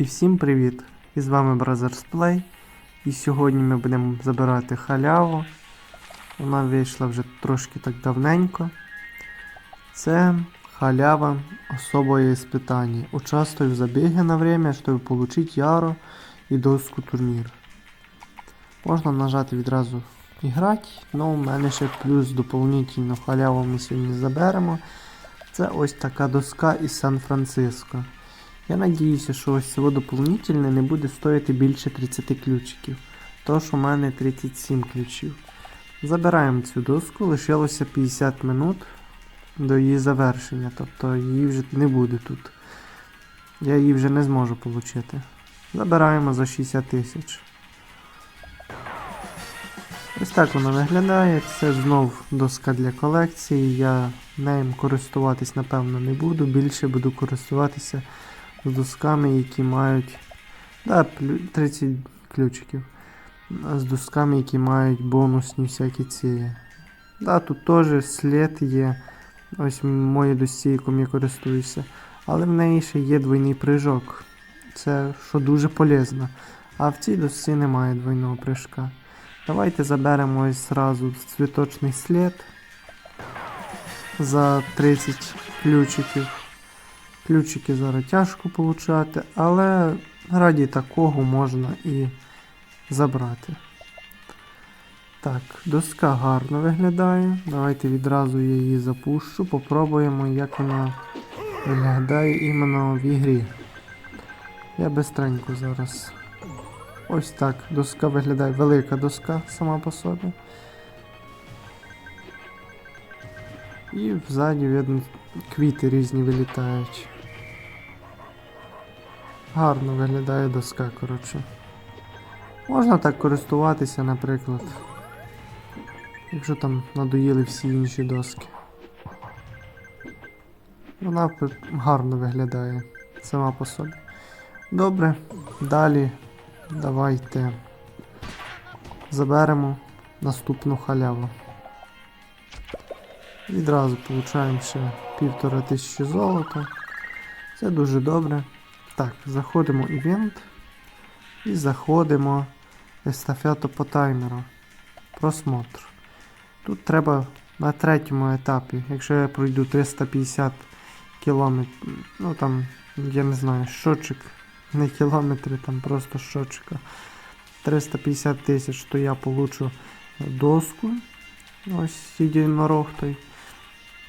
І всім привіт! І з вами Brothers Play. І сьогодні ми будемо забирати халяву. Вона вийшла вже трошки так давненько. Це халява особое испытание. Участвуй в забеге на время, чтобы получить яру і доску турнір. Можна нажати відразу іграти, але у мене ще плюс доповнительно халяву ми сьогодні заберемо. Це ось така доска із Сан-Франциско. Я надіюся, що ось цього доповнительне не буде стоїти більше 30 ключиків. Тож у мене 37 ключів. Забираємо цю доску, лишилося 50 минут до її завершення, тобто її вже не буде тут. Я її вже не зможу отримати. Забираємо за 60 тисяч. Ось так вона виглядає. Це знов доска для колекції. Я нею користуватись, напевно, не буду. Більше буду користуватися з досками, які мають. Да, плю- 30 ключиків. З досками, які мають бонусні всякі ці. Да, тут теж слід є. Ось в моїй досці, якому я користуюся. Але в неї ще є двойний прыжок. Це що дуже полезно. А в цій досці немає двойного прыжка. Давайте заберемо ось зразу цвіточний слід за 30 ключиків. Ключики зараз тяжко получати, але раді такого можна і забрати. Так, доска гарно виглядає. Давайте відразу я її запущу. Попробуємо, як вона виглядає іменно в ігрі. Я бистренько зараз. Ось так. Доска виглядає велика доска сама по собі. І ззаді видно квіти різні вилітають. Гарно виглядає доска, коротше. Можна так користуватися, наприклад. Якщо там надоїли всі інші доски. Вона гарно виглядає сама по собі. Добре, далі давайте заберемо наступну халяву. Відразу получаємо ще півтора тисячі золота. Це дуже добре. Так, заходимо івент і заходимо естафету по таймеру. Просмотр. Тут треба на третьому етапі, якщо я пройду 350 кілометрів, ну там, я не знаю, щочик, не кілометри, там просто щочика. 350 тисяч, то я получу доску. Ось єдинорог той.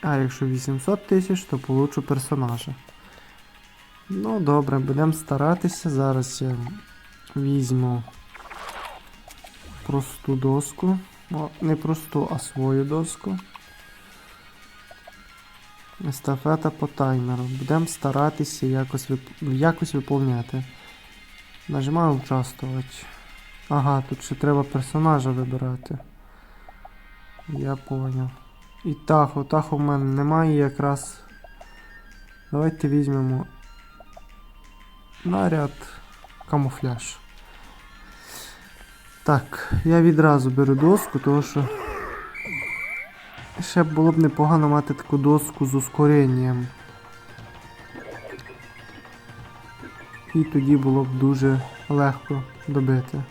А якщо 800 тисяч, то получу персонажа. Ну, добре, будемо старатися. Зараз я візьму просту доску. О, не просту, а свою доску. Естафета по таймеру. Будемо старатися якось, вип... якось виповняти. Нажимаю участвувати. Ага, тут ще треба персонажа вибирати. Я поняв. І тахо, тахо в мене немає якраз. Давайте візьмемо наряд камуфляж. Так, я відразу беру доску, тому що ще було б непогано мати таку доску з ускоренням. І тоді було б дуже легко добити.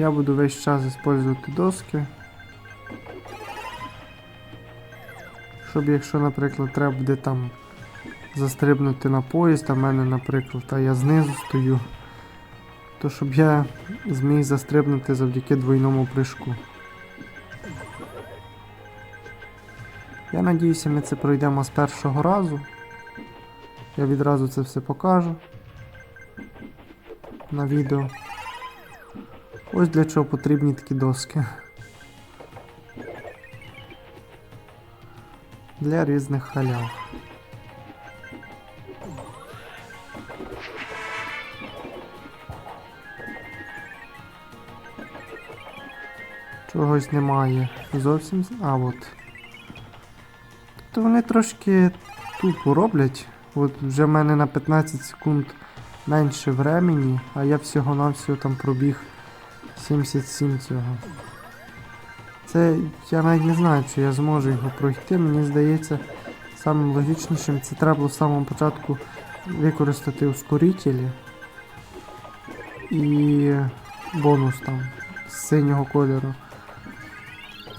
Я буду весь час использувати доски. Щоб якщо, наприклад, треба буде там застрибнути на поїзд, а мене, наприклад, а я знизу стою, то щоб я зміг застрибнути завдяки двойному прыжку. Я надіюся, ми це пройдемо з першого разу. Я відразу це все покажу на відео. Ось для чого потрібні такі доски. Для різних халяв. Чогось немає зовсім. А от. Тобто вони трошки тупо роблять. От вже в мене на 15 секунд менше времени, а я всього-навсього там пробіг 77 цього. Це я навіть не знаю, чи я зможу його пройти. Мені здається, самим логічнішим це треба було з самого початку використати ускорителі і бонус там з синього кольору.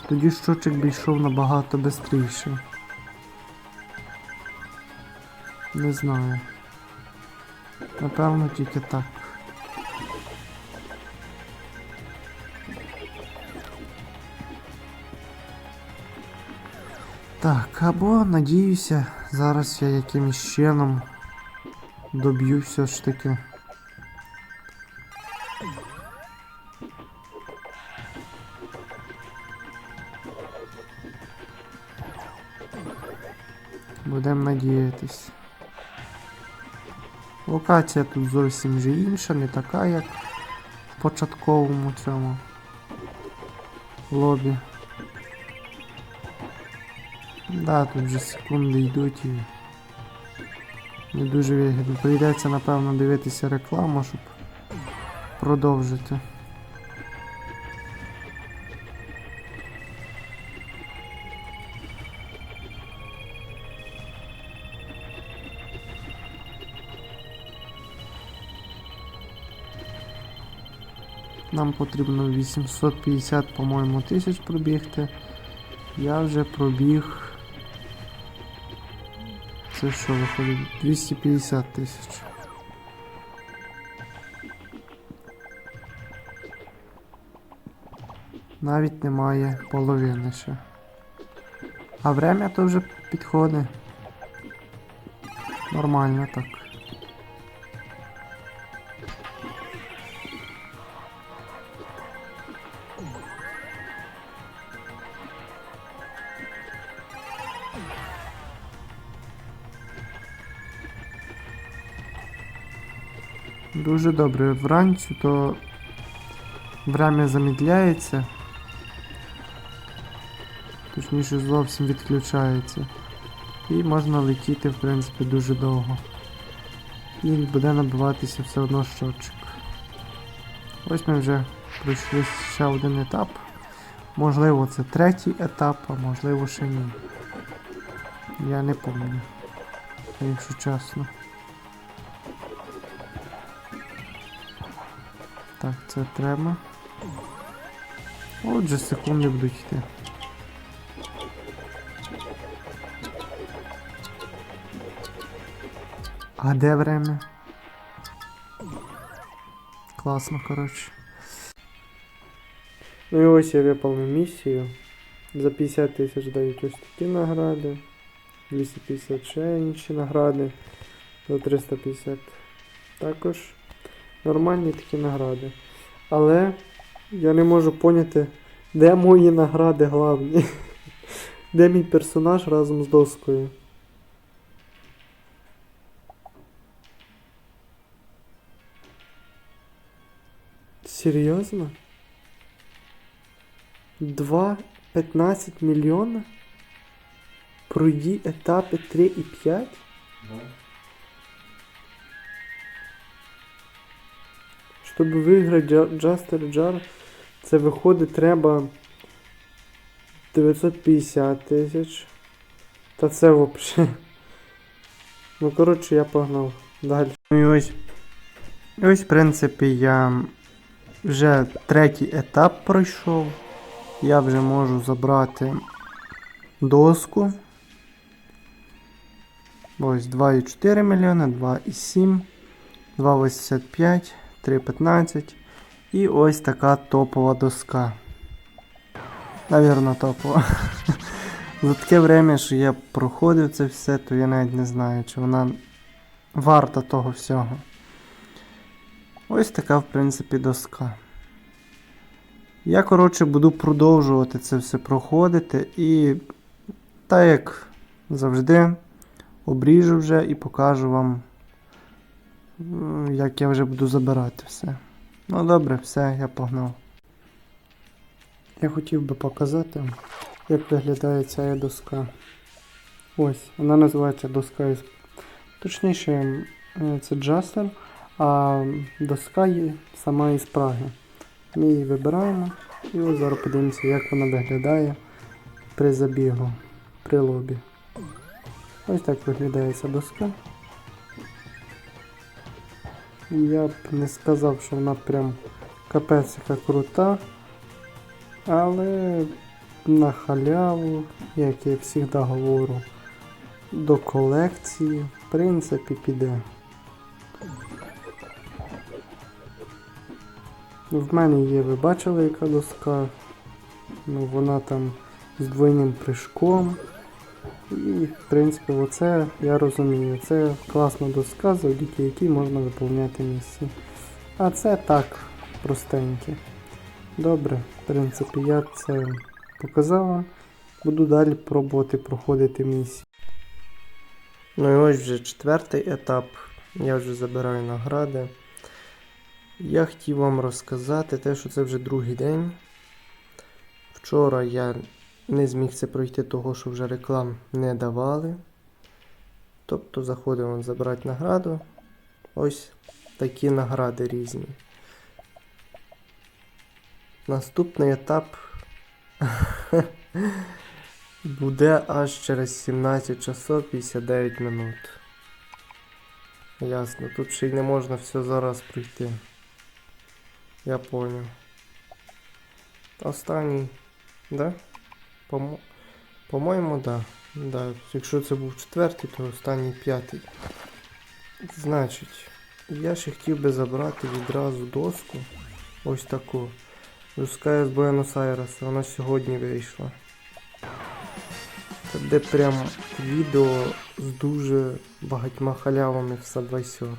Тоді щочик б йшов набагато швидше. Не знаю. Напевно, тільки так. Так, або надіюся, зараз я якимось чином доб'ю все ж таки. Будемо надіятись. Локація тут зовсім вже інша, не така, як в початковому цьому лобі. Да, тут вже секунди йдуть і не дуже вигідно. Прийдеться, напевно, дивитися рекламу, щоб продовжити. Нам потрібно 850, по-моєму, тисяч пробігти. Я вже пробіг. Це що виходить? 250 тисяч. Навіть немає половини ще. А время то вже підходить. Нормально так. Дуже добре. Вранці то время замідляється. Точніше зовсім відключається. І можна летіти, в принципі, дуже довго. І буде набиватися все одно щотчик. Ось ми вже пройшли ще один етап. Можливо, це третій етап, а можливо ще ні. Я не пам'ятаю, якщо чесно. Так, це треба. Отже, секунди будуть йти. А де время? Класно, коротше. Ну і ось я виповнив місію. За 50 тисяч дають ось такі награди. 250 ще інші награди. За 350 також нормальні такі награди. Але я не можу поняти, де мої награди главні. Де мій персонаж разом з доскою. Серйозно? 2,15 мільйона? Пройди етапи 3 і 5? Щоб виграти Джа- Джастер Джар, це виходить треба 950 тисяч. Та це взагалі. Ну, коротше, я погнав далі. Ну і ось. Ось, в принципі, я вже третій етап пройшов. Я вже можу забрати доску. Ось 2,4 мільйона, 2,7, 2,85, 3,15. І ось така топова доска. Навірно, топова. За таке время, що я проходив це все, то я навіть не знаю, чи вона варта того всього. Ось така, в принципі, доска. Я, коротше, буду продовжувати це все проходити і так як завжди обріжу вже і покажу вам, як я вже буду забирати все. Ну добре, все, я погнав. Я хотів би показати, як виглядає ця доска. Ось, вона називається доска із. Точніше, це джастер, а доска є сама із Праги. Ми її вибираємо і ось зараз подивимося, як вона виглядає при забігу, при лобі. Ось так виглядає ця доска. Я б не сказав, що вона прям капець яка крута, але на халяву, як я завжди говорю, до колекції, в принципі, піде. В мене є, ви бачили, яка доска. Ну, вона там з двойним прыжком. І, в принципі, оце я розумію. Це класна доска, завдяки якій можна виповняти місії. А це так, простеньке. Добре, в принципі, я це показав вам. Буду далі пробувати проходити місії. Ну і ось вже четвертий етап. Я вже забираю награди. Я хотів вам розказати те, що це вже другий день. Вчора я не зміг це пройти, того, що вже реклам не давали. Тобто заходимо забирати награду. Ось такі награди різні. Наступний етап буде аж через 17 часов 59 минут. Ясно, тут ще й не можна все зараз пройти. Я понял. Останній, да? По-мо- По-моєму, да. да. Якщо це був четвертий, то останній п'ятий. Значить, я ще хотів би забрати відразу доску. Ось таку. Доска з Буенос-Айреса, вона сьогодні вийшла. Це де прям відео з дуже багатьма халявами в Subway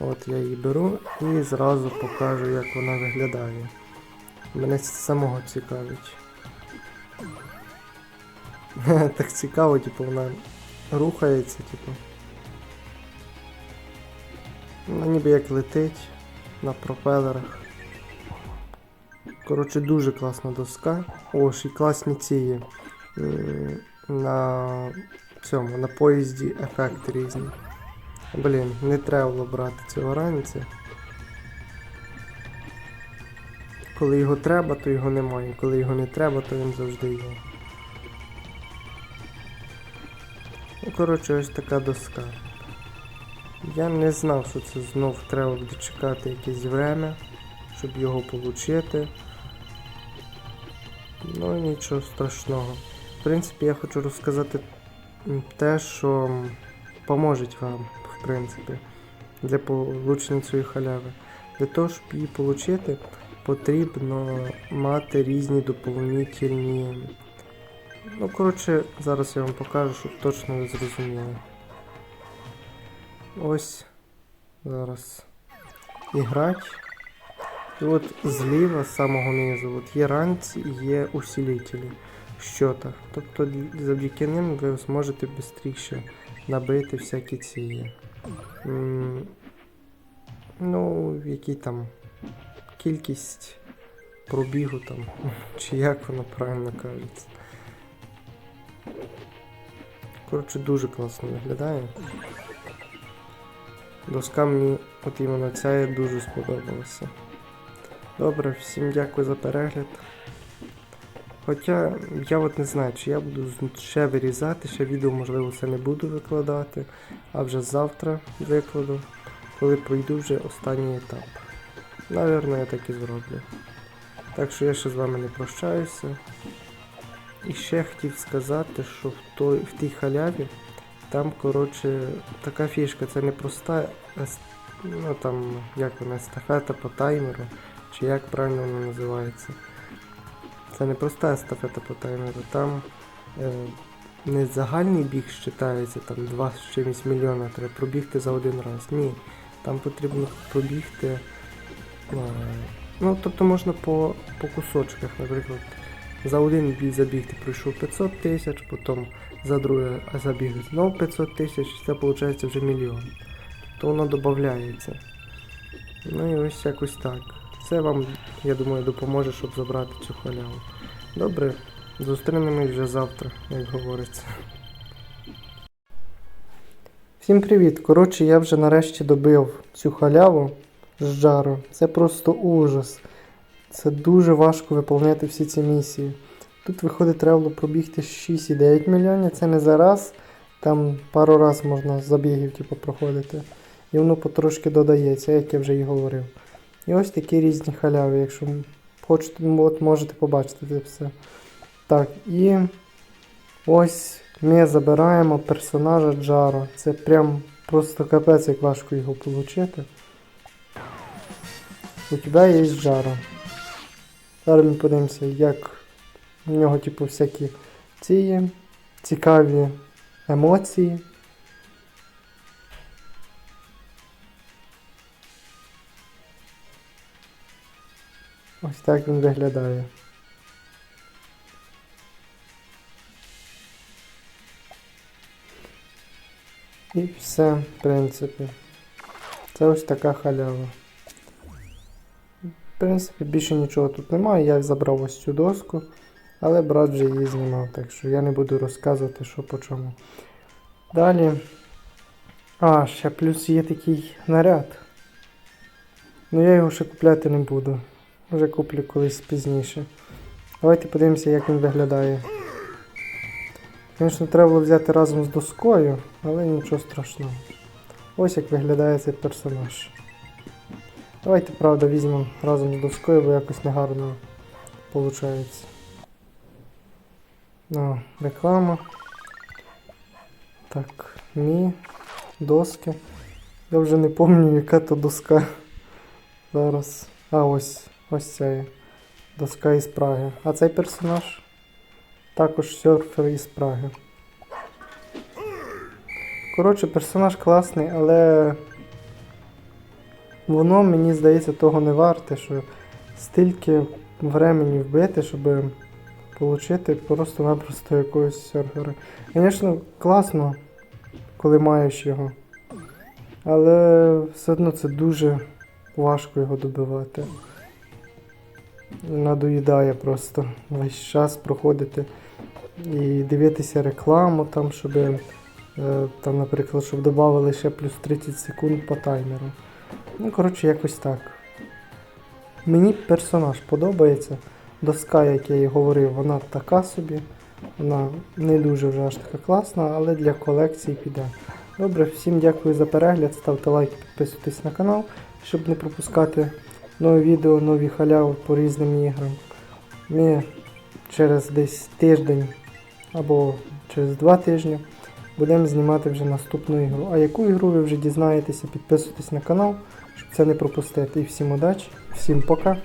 От я її беру і зразу покажу, як вона виглядає. Мене це самого цікавить. так цікаво, типу, вона рухається, типу. Вона ніби як летить на пропелерах. Коротше, дуже класна доска. О, ще й класні ці є. На цьому, на поїзді ефекти різні. Блін, не треба було брати цього ранця. Коли його треба, то його немає. Коли його не треба, то він завжди є. Ну, коротше, ось така доска. Я не знав, що це знов треба буде чекати якесь время, щоб його отримати. Ну нічого страшного. В принципі, я хочу розказати те, що м, вам, в принципі, для получення цієї халяви. Для того, щоб її отримати, потрібно мати різні доповнительні. Ну, коротше, зараз я вам покажу, щоб точно ви зрозуміли. Ось зараз іграть. І от зліва, з самого низу, от є ранці і є усилителі щота. Тобто завдяки ним ви зможете швидше набити всякі ці. м, Ну, які там кількість пробігу там, чи як воно правильно кажеться. Коротше, дуже класно виглядає. Доска мені от іменно ця дуже сподобалася. Добре, всім дякую за перегляд. Хоча я от не знаю, чи я буду ще вирізати, ще відео, можливо, це не буду викладати, а вже завтра викладу, коли пройду вже останній етап. Навірно, я так і зроблю. Так що я ще з вами не прощаюся. І ще хотів сказати, що в, той, в тій халяві там, коротше, така фішка, це не проста, ну там, як вона, естафета по таймеру, чи як правильно вона називається. Це не проста естафета по таймеру, там е, не загальний біг считається, там 2 з чимось мільйона треба пробігти за один раз. Ні. Там потрібно пробігти. Ну, тобто можна по, по кусочках, наприклад. За один бій забіг ти пройшов 500 тисяч, потім за другий забіг знову 500 тисяч, це виходить вже мільйон. То воно додається. Ну і ось якось так. Це вам, я думаю, допоможе, щоб забрати цю халяву. Добре, зустрінемось вже завтра, як говориться. Всім привіт! Коротше, я вже нарешті добив цю халяву з джару. Це просто ужас. Це дуже важко виповняти всі ці місії. Тут виходить, треба було пробігти 6,9 мільйонів. Це не зараз. Там пару раз можна забігів типу, проходити. І воно потрошки додається, як я вже і говорив. І ось такі різні халяви, якщо хочете, от можете побачити це все. Так, і ось ми забираємо персонажа Джаро. Це прям просто капець, як важко його отримати. У тебе є Джаро. Зараз ми подивимося, як у нього, типу, всякі ці цікаві емоції. Ось так він виглядає. І все, в принципі. Це ось така халява. Принципі, більше нічого тут немає. Я забрав ось цю доску, але брат вже її знімав, так що я не буду розказувати, що по чому. Далі. А, ще плюс є такий наряд. Ну я його ще купляти не буду. Вже куплю колись пізніше. Давайте подивимося, як він виглядає. Звісно, треба було взяти разом з доскою, але нічого страшного. Ось як виглядає цей персонаж. Давайте, правда, візьмемо разом з доскою, бо якось негарно виходить. Ну, реклама. Так, мі, доски. Я вже не пам'ятаю, яка то доска. Зараз. А, ось. Ось ця є. Доска із Праги. А цей персонаж також серфер із Праги. Коротше, персонаж класний, але воно, мені здається, того не варте, що стільки времени вбити, щоб отримати просто-напросто якогось серфера. Звісно, класно, коли маєш його. Але все одно це дуже важко його добивати. Надоїдає просто весь час проходити і дивитися рекламу, там, щоб, е, там, наприклад, щоб додали ще плюс 30 секунд по таймеру. Ну, коротше, якось так. Мені персонаж подобається. Доска, як я і говорив, вона така собі. Вона не дуже вже аж така класна, але для колекції піде. Добре, всім дякую за перегляд. Ставте лайк, підписуйтесь на канал, щоб не пропускати нові відео, нові халяви по різним іграм. Ми через десь тиждень або через два тижні будемо знімати вже наступну ігру. А яку ігру ви вже дізнаєтеся, підписуйтесь на канал, щоб це не пропустити. І всім удачі, всім пока.